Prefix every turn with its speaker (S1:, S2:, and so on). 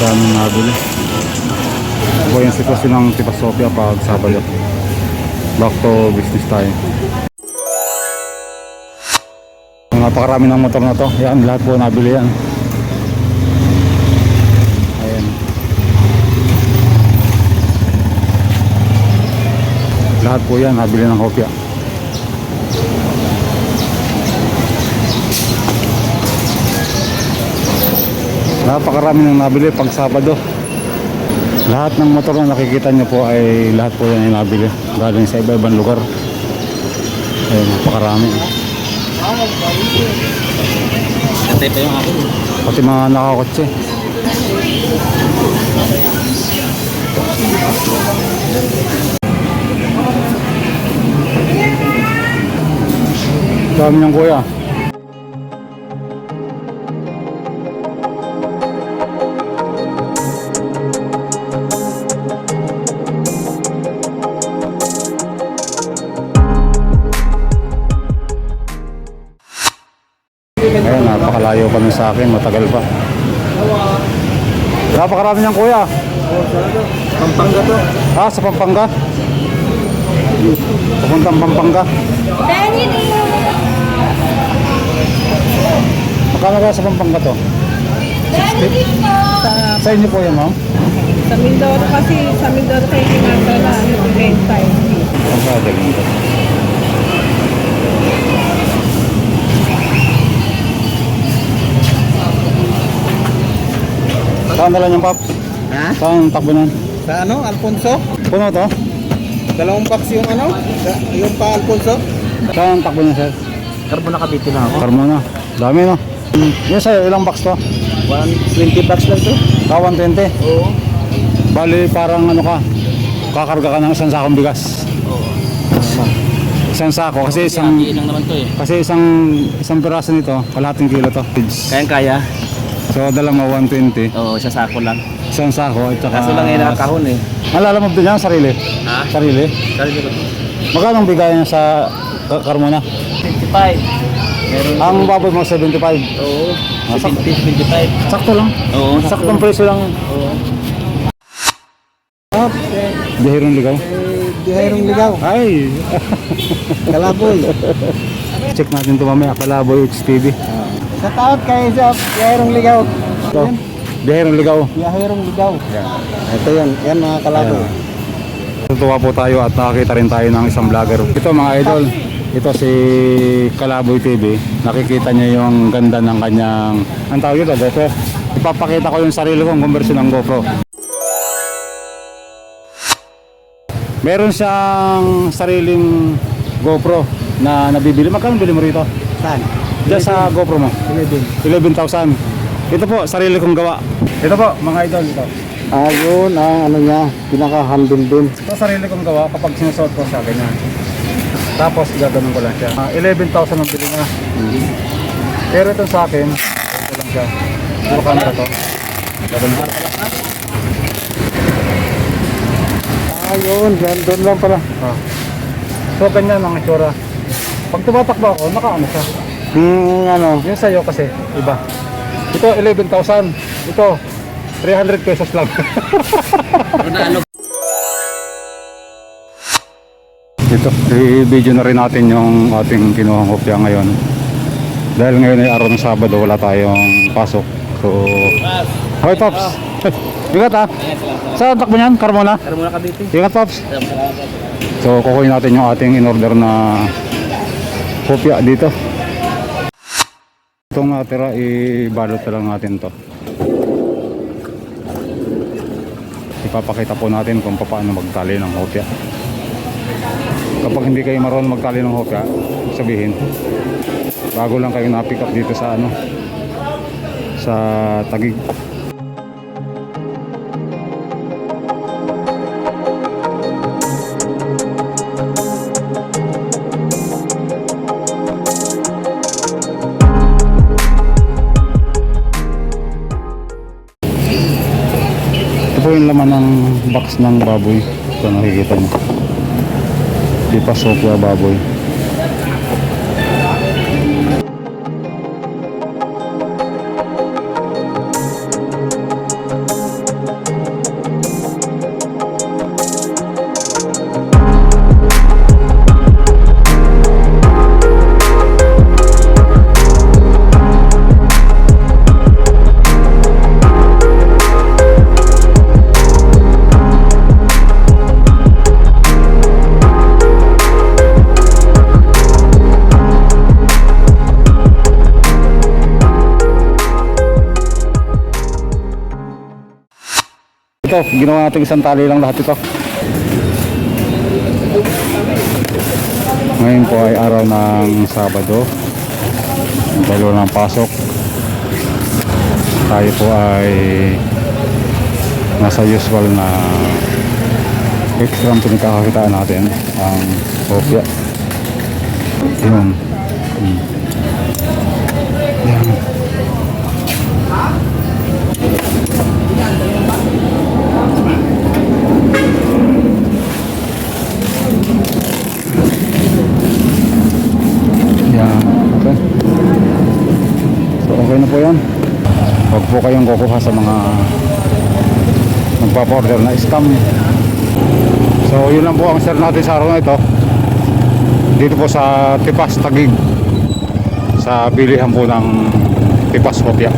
S1: daming nabili. Ito yung sitwasyon ng Tipa Sofia pag Sabado. Back to business tayo. Napakarami ng motor na to. Yan, lahat po nabili yan. Ayan. Lahat po yan, nabili ng kopya. Napakarami ng nabili pag Sabado. Lahat ng motor na nakikita nyo po ay lahat po yan ay nabili. Galing sa iba-ibang lugar. Ayun, napakarami.
S2: Patay pa yung akin.
S1: Pati mga nakakotse. Dami niyang kuya. Ayun, napakalayo pa nun sa akin, matagal pa. Napakarami niyang kuya.
S2: Pampanga to.
S1: Ah, sa Pampanga? Papuntang Pampanga. Magkano kaya sa Pampanga to?
S3: Sa,
S1: Sa inyo po yan, ma'am?
S3: sa Mindoro kasi, sa Mindoro kayo kinakala, ano, rent time.
S1: Ang kagaling ko. Saan dala niyang paps?
S2: Ha?
S1: Saan ang takbo nun?
S2: Sa ano? Alfonso?
S1: Puno to?
S2: Dalawang box yung ano? Sa, yung pa Alfonso?
S1: Saan ang takbo niya, sir?
S2: Karbo nakabitin na ako.
S1: Carmona. Dami, no? Yan sa'yo, ilang box to?
S2: 120 bucks lang to.
S1: Ah, 120.
S2: Oo.
S1: Bali, parang ano ka, kakarga ka ng isang sakong bigas. Isang sako, kasi isang,
S2: lang naman to eh.
S1: kasi isang, isang piraso nito, kalahating kilo to.
S2: Kayang kaya?
S1: So, dala mo 120.
S2: Oo, isa sako lang.
S1: Isang sako, at saka...
S2: Kaso lang yung nakakahon eh.
S1: Alala mo din yan, sarili?
S2: Ha?
S1: Sarili?
S2: Kali ko
S1: Magkano ang bigay niya sa Ka- Carmona?
S2: 25. Meron
S1: Ang baboy mo, 75.
S2: Oo.
S1: Ah,
S2: 70, 25.
S1: Sakto lang.
S2: Oo.
S1: Saktong presyo lang.
S2: Oo.
S1: Dahirong ligaw.
S2: Dihayrong ligaw.
S1: Ay!
S2: Kalaboy.
S1: Check natin ito mamaya. Kalaboy HTV.
S2: Sa taot kayo sa dihayrong ligaw.
S1: Ito. Dahirong ligaw.
S2: Dihayrong ligaw. Ito yan. Yan mga kalaboy.
S1: Tutuwa po tayo at nakakita rin tayo ng isang vlogger. Ito mga idol, ito si Kalaboy TV. Nakikita niya yung ganda ng kanyang, ang tawag ito, GoPro. Ipapakita ko yung sarili kong conversion ng GoPro. Meron siyang sariling GoPro na nabibili. Magkano bili mo rito?
S2: Saan?
S1: Diyan sa GoPro mo?
S2: 11.
S1: 11,000. Ito po, sarili kong gawa. Ito po, mga idol, ito.
S2: Ayun, ah, ano niya, pinaka-handle din.
S1: Ito sarili kong gawa kapag sinusuot ko siya, ganyan. Tapos gaganon ko lang siya. Ah, 11,000 ang bili niya. Pero ito sa akin, ito lang siya. Puro camera to. Gaganon ko.
S2: Ayun, yan, doon lang pala.
S1: Ah. So ganyan ang itsura. Pag tumatakbo ako, nakaano siya.
S2: Hmm, ano,
S1: Yung sa'yo kasi, iba. Ito, 11,000. Ito, 300 pesos lang. Ito, i-video na rin natin yung ating kinuhang kopya ngayon. Dahil ngayon ay araw ng Sabado, wala tayong pasok. So, Hoy Pops! Ingat ha! Saan takbo niyan? Carmona?
S2: Karo muna kabiti.
S1: Ingat Pops! So, kukunin natin yung ating in-order na kopya dito. Itong natira, ibalot na lang natin to. Ipapakita po natin kung paano magtali ng hopya. Kapag hindi kayo marunong magtali ng hopya, sabihin, bago lang kayo na-pick up dito sa ano, sa Tagig. Po yung laman ng box ng baboy. Ito nakikita nyo. Di pa sopya baboy. Ito, ginawa natin isang tali lang lahat ito. Ngayon po ay araw ng Sabado. Dahil wala ng pasok. Tayo po ay nasa usual na extra ang pinagkakakitaan natin ang kopya. Yun. Hmm. Yan. Yan. Okay. So okay na po yan. Huwag po kayong kukuha sa mga nagpa-order na scam. So yun lang po ang share natin sa araw na ito. Dito po sa Tipas Tagig. Sa bilihan po ng Tipas Kopya.